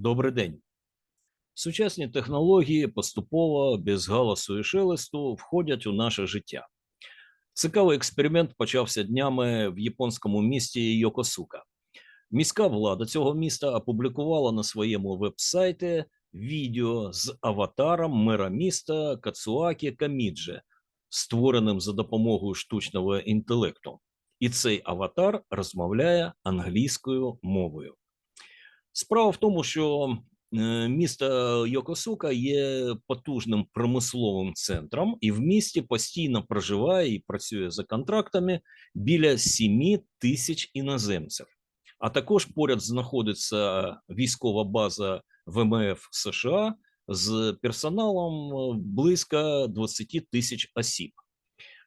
Добрий день. Сучасні технології поступово, без галасу і шелесту, входять у наше життя. Цікавий експеримент почався днями в японському місті Йокосука. Міська влада цього міста опублікувала на своєму веб-сайті відео з аватаром мера міста Кацуакі Камідже, створеним за допомогою штучного інтелекту. І цей аватар розмовляє англійською мовою. Справа в тому, що е, місто Йокосука є потужним промисловим центром, і в місті постійно проживає і працює за контрактами біля 7 тисяч іноземців. А також поряд знаходиться військова база ВМФ США з персоналом е, близько 20 тисяч осіб.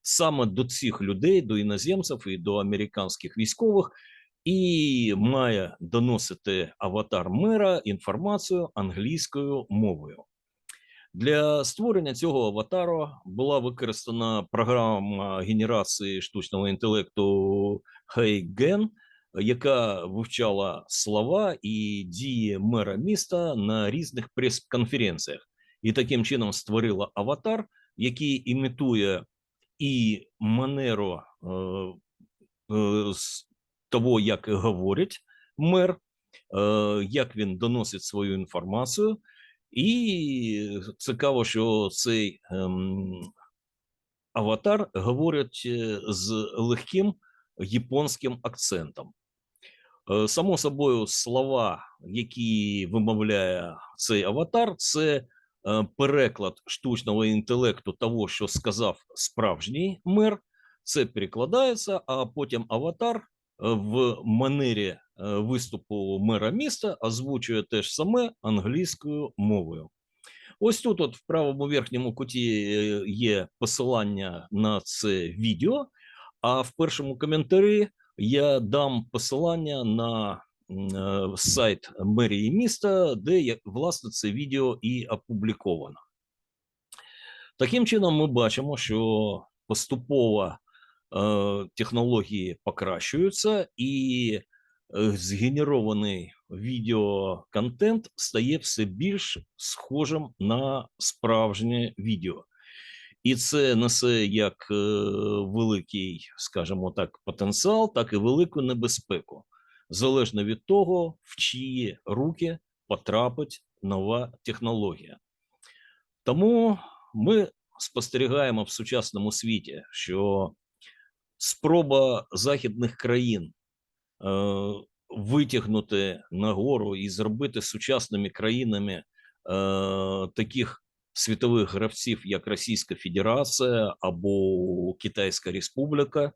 Саме до цих людей, до іноземців і до американських військових і має доносити аватар мера інформацію англійською мовою. Для створення цього аватару була використана програма генерації штучного інтелекту HeyGen, яка вивчала слова і дії мера міста на різних прес-конференціях, і таким чином створила аватар, який імітує і манеру е, е, того, як говорить мер, е, як він доносить свою інформацію. І цікаво, що цей ем, аватар говорить е, з легким японським акцентом. Е, Само собою, слова, які вимовляє цей аватар, це переклад штучного інтелекту того, що сказав справжній мер. Це перекладається, а потім аватар в манері е, виступу мера міста озвучує те ж саме англійською мовою. Ось тут, от в правому верхньому куті, е, є посилання на це відео, а в першому коментарі я дам посилання на е, сайт мерії міста, де власне це відео і опубліковано. Таким чином, ми бачимо, що поступово е, технології покращуються, і згенерований відеоконтент стає все більш схожим на справжнє відео. І це несе як е, великий, скажімо так, потенціал, так і велику небезпеку, залежно від того, в чиї руки потрапить нова технологія. Тому ми спостерігаємо в сучасному світі, що спроба західних країн е, витягнути нагору і зробити сучасними країнами е, таких світових гравців, як Російська Федерація або Китайська Республіка, е,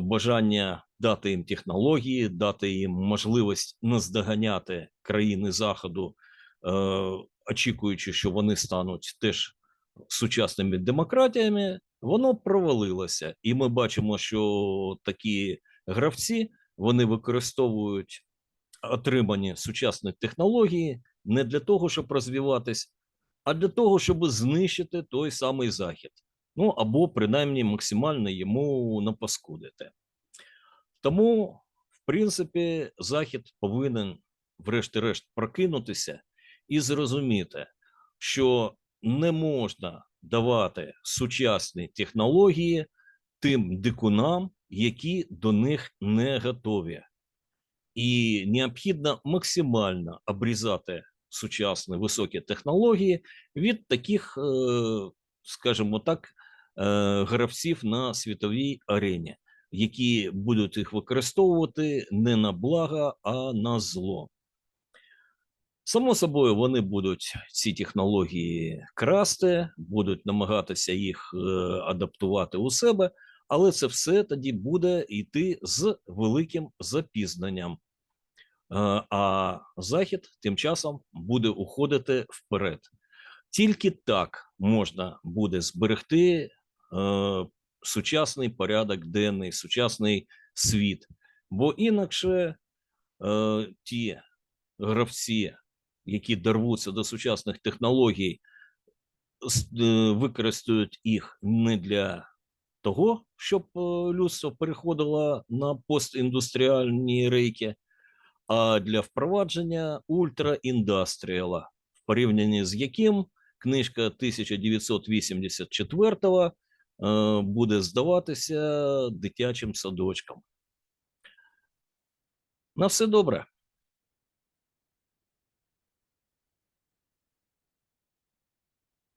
бажання дати їм технології, дати їм можливість наздоганяти країни Заходу, очікуючи, що вони стануть теж сучасними демократіями, воно провалилося. І ми бачимо, що такі гравці вони використовують отримані сучасні технології не для того, щоб розвиватись, а для того, щоб знищити той самий захід. Ну або принаймні максимально йому напаскудити. Тому, в принципі, Захід повинен, врешті-решт, прокинутися і зрозуміти, що не можна давати сучасні технології тим дикунам, які до них не готові. І необхідно максимально обрізати сучасні високі технології від таких, е, скажімо так, е, гравців на світовій арені, які будуть їх використовувати не на благо, а на зло. Само собою, вони будуть ці технології красти, будуть намагатися їх е, адаптувати у себе, але це все тоді буде йти з великим запізненням. Е, А Захід тим часом буде уходити вперед. Тільки так можна буде зберегти е, сучасний порядок денний, сучасний світ. Бо інакше е, ті гравці, які дорвуться до сучасних технологій, е, використають їх не для того, щоб е, людство переходило на постіндустріальні рейки, а для впровадження ультраіндастріала, в порівнянні з яким книжка 1984 е, буде здаватися дитячим садочком. На все добре.